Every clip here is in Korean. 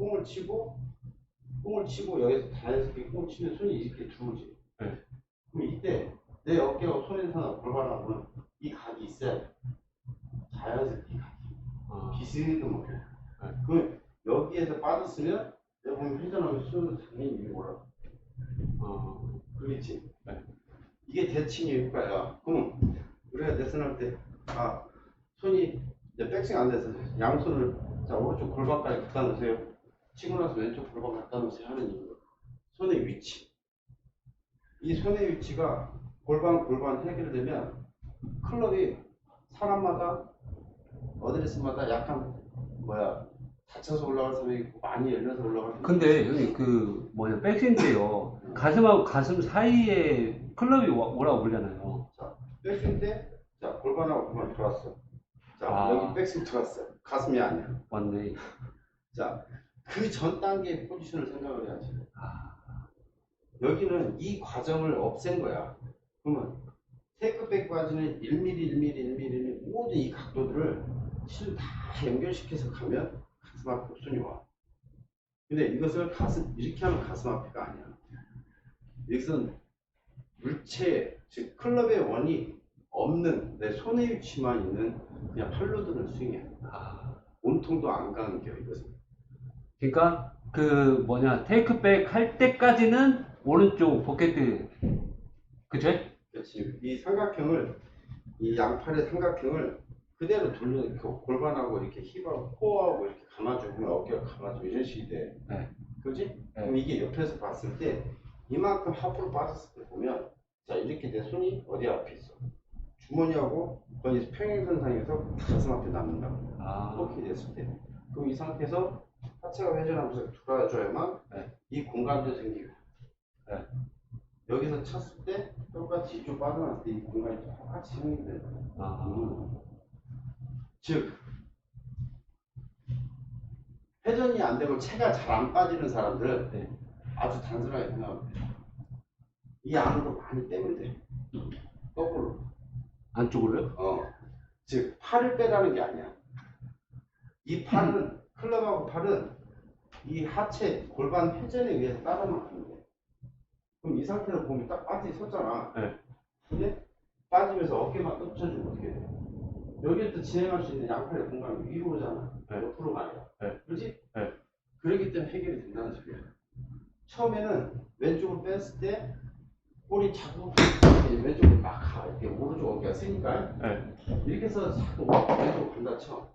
꽁을 치고 꽁을 치고 여기서 자연스럽게 꽁 치면 손이 이렇게 들어오지. 네. 그럼 이때 내 어깨하고 손에서 골반하고는 이 각이 있어야 돼. 자연스럽게 이 각이 아, 비스듬하게. 네. 그럼 여기에서 빠졌으면 내가 보면 회전하면 손은 당연히 위로 올라. 어, 그렇지. 네. 이게 대칭의 효과야. 그럼 우리가 레슨할 때, 아, 손이 이제 백스윙 안 돼서 양손을 자, 오른쪽 골반까지 갖다 놓으세요. 치고 나서 왼쪽 골반 갖다 놓으세요 하는 이유. 손의 위치. 이 손의 위치가 골반, 골반 해결되면 클럽이 사람마다 어드레스마다 약간 뭐야 닫혀서 올라갈 사람이 있고 많이 열려서 올라갈 사람이 근데 형님 그 뭐냐 백스윙 때요 가슴하고 가슴 사이에 클럽이 와- 오라고 그러잖아요. 백스윙 때, 자, 골반하고 골반 들어왔어. 자, 아. 여기 백스윙 들어왔어. 가슴이 아니야. 맞네. 자, 그 전 단계의 포지션을 생각을 해야지. 아, 여기는 이 과정을 없앤 거야. 그러면 테이크백까지는 1mm, 1mm, 1mm 모든 이 각도들을 실은 다 연결시켜서 가면 가슴 앞에 곡선이 와. 근데 이것을 가슴 이렇게 하면 가슴 앞에가 아니야. 여기서는 물체, 즉 클럽의 원이 없는 내 손의 위치만 있는 그냥 팔로 드는 스윙이야. 아. 온통도 안 가는 게 이것은. 그러니까 그 뭐냐 테이크백 할 때까지는 오른쪽 포켓 그죠? 그렇지. 이 삼각형을 이 양팔의 삼각형을 그대로 돌려 이렇게 골반하고 이렇게 힙하고 코어하고 이렇게 감아주고 어깨가 감아주고 이런 식이 돼. 네. 그지? 그럼 이게 옆에서 봤을 때 이만큼 앞으로 빠졌을 때 보면 자 이렇게 내 손이 어디 앞에 있어. 주머니하고 거의 평행선 상에서 가슴 앞에 남는다고. 아, 이렇게 됐을 때. 그럼 이 상태에서 하체가 회전하면서 돌아줘야만 네. 이 공간도 생기고. 네. 여기서 쳤을 때 똑같이 이쪽 빠져나왔을 때 이 공간이 똑같이 생기게 아, 즉 회전이 안 되고 체가 잘 안 빠지는 사람들은 네. 아주 단순하게 생각하면 돼. 이 안으로 많이 빼면 돼. 거꾸로. 안쪽으로요? 어. 즉 팔을 빼라는 게 아니야. 이 팔은 클럽하고 팔은 이 하체 골반 회전에 의해서 따라만 가는 돼. 그럼 이 상태로 보면 딱 빠지 섰잖아. 네. 근데 빠지면서 어깨만 꽂혀주면 어떻게 돼? 여기부터 진행할 수 있는 양팔의 공간이 위로 오잖아. 네. 옆으로가 아니라. 네. 그렇지? 네. 그렇기 때문에 해결이 된다는 소리야. 처음에는 왼쪽으로 뺐을 때 볼이 자꾸 왼쪽으로 막 가. 이렇게 오른쪽 어깨가 세니까 네. 이렇게 해서 자꾸 왼쪽으로 간다 쳐.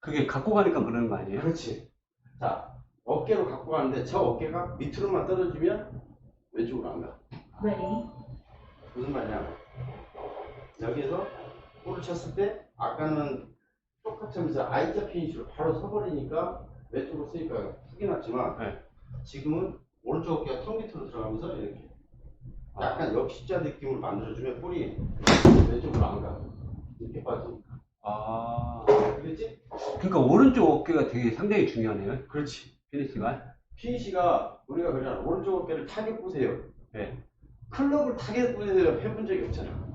그게 갖고 가니까 그러는 거 아니에요? 그렇지. 자, 어깨로 갖고 가는데 저 어깨가 밑으로만 떨어지면 왼쪽으로 안 가. Ready, 무슨 말이냐? 여기에서 볼을 쳤을 때 아까는 똑같으면서 I자 피니시로 바로 서버리니까 왼쪽으로 쓰니까 훅이 났지만 네. 지금은 오른쪽 어깨가 턱 밑으로 들어가면서 이렇게 약간 역시자 느낌을 만들어주면 볼이 왼쪽으로 안 가. 이렇게 빠지니까. 아, 그렇지? 그러니까 오른쪽 어깨가 되게 상당히 중요하네요. 그렇지. 피니시가. 피니시가 우리가 그냥 오른쪽 어깨를 타겟 보세요. 네. 클럽을 타겟 보세요 해본 적이 없잖아.